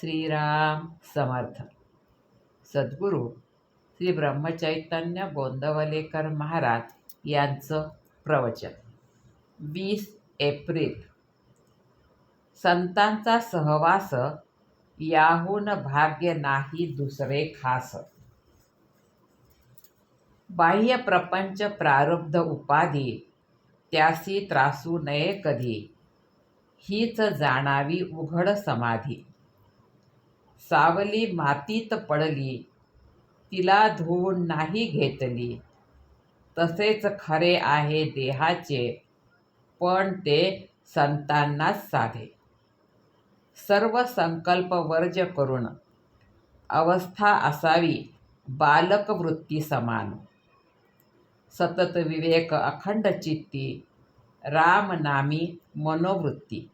श्रीराम समर्थ। सद्गुरू श्री ब्रह्मचैतन्य गोंदवलेकर महाराज यांचं प्रवचन. वीस एप्रिल. संतांचा सहवास याहून भाग्य नाही दुसरे खास. बाह्य प्रपंच प्रारब्ध उपाधी त्यासी त्रासू नये कधी. हीच जाणावी उघड समाधी. सावली मातीत पडली. तिला धुवून नाही घेतली. तसेच खरे आहे देहाचे पण ते संतांनाच साधे. सर्व संकल्प वर्ज करून अवस्था असावी बालकवृत्ती समान. सतत विवेक अखंड चित्ती रामनामी मनोवृत्ती.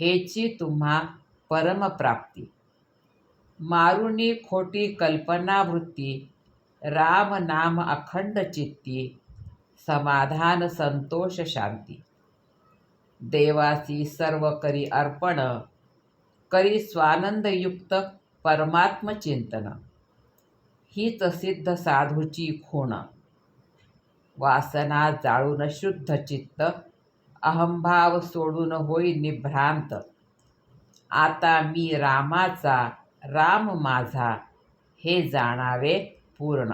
हेची तुम्हा परमप्राप्ती मारुनी खोटी कल्पनावृत्ती राम नाम अखंड चित्ती समाधान संतोष शांती. देवासी सर्व करी अर्पण करी स्वानंदयुक्त परमात्मचिंतन हीच सिद्ध साधूची खूण. वासना जाळून शुद्ध चित्त अहंभाव सोडून होई निभ्रांत. आता मी रामाचा राम माझा हे जाणावे पूर्ण.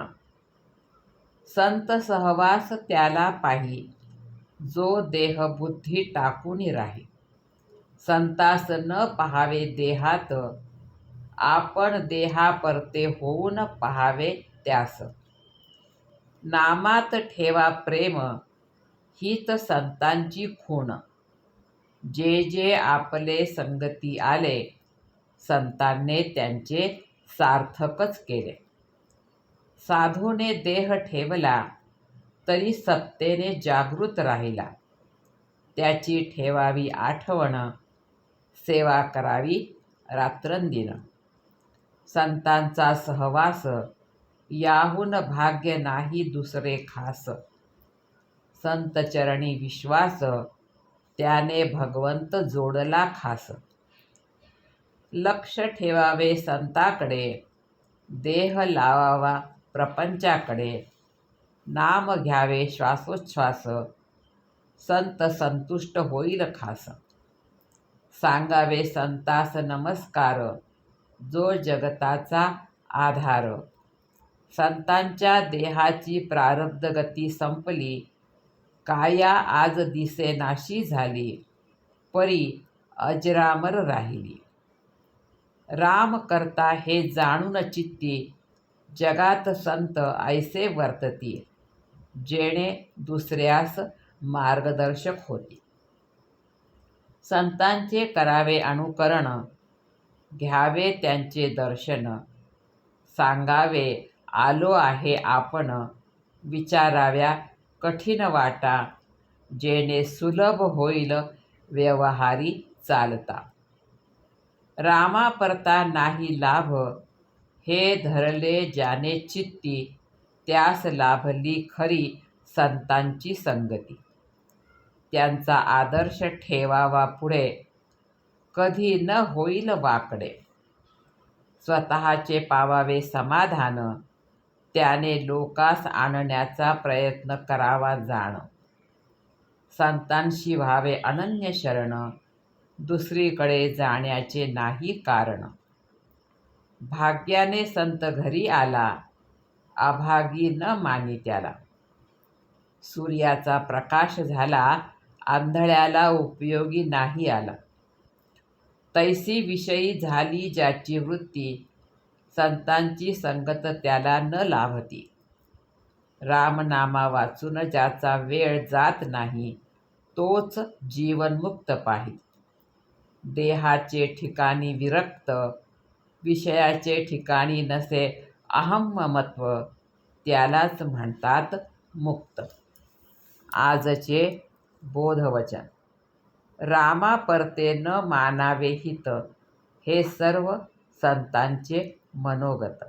संत सहवास त्याला पाही जो देहबुद्धी टाकून राही. संतास न पहावे देहात आपण देहापरते होऊन पहावे त्यास. नामात ठेवा प्रेम हीत संतांची खूण. जे जे आपले संगती आले संतांनी त्यांचे सार्थकच केले. साधूने देह ठेवला तरी सत्तेने जागृत राहिला. त्याची ठेवावी आठवण सेवा करावी रात्रंदिन. संतांचा सहवास याहून भाग्य नाही दुसरे खास. संतचरणी विश्वास त्याने भगवंत जोडला खास. लक्ष ठेवावे संताकडे देह लावावा प्रपंचाकडे. नाम घ्यावे श्वासोच्छ्वास. संत संतुष्ट होईल खास. सांगावे संतास नमस्कार. जो जगताचा आधार. संतांच्या देहाची प्रारब्ध गती संपली. काया आज दिसेनाशी झाली. परी अजरामर राहिली. राम करता हे जाणून चित्ती जगात संत ऐसे वर्तती जेणे दुसऱ्यास मार्गदर्शक होती. संतांचे करावे अनुकरण घ्यावे त्यांचे दर्शन सांगावे आलो आहे आपण विचाराव्या कठीण वाटा जेणे सुलभ होईल व्यवहारी चालता. रामा परता नाही लाभ हे धरले ज्याने चित्ती त्यास लाभली खरी संतांची संगती. त्यांचा आदर्श ठेवावा पुढे कधी न होईल वाकडे. स्वतःचे पावावे समाधान त्याने लोकास आणण्याचा प्रयत्न करावा जाण. संतांशी व्हावे अनन्य शरण दुसरीकडे जाण्याचे नाही कारण. भाग्याने संत घरी आला अभागी न मानी त्याला. सूर्याचा प्रकाश झाला आंधळ्याला उपयोगी नाही आला. तैसी विषयी झाली ज्याची वृत्ती संतांची संगत त्याला न लाभती. रामनामा वाचून ज्याचा वेळ जात नाही तोच जीवनमुक्त पाहिजे देहाचे ठिकाणी विरक्त विषयाचे ठिकाणी नसे अहममत्व त्यालाच म्हणतात मुक्त. आजचे बोधवचन. रामा परते न मानावे हित हे सर्व संतांचे मनोगत.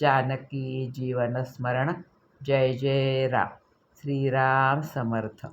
जानकी जीवनस्मरण जय जय राम. श्रीराम समर्थ.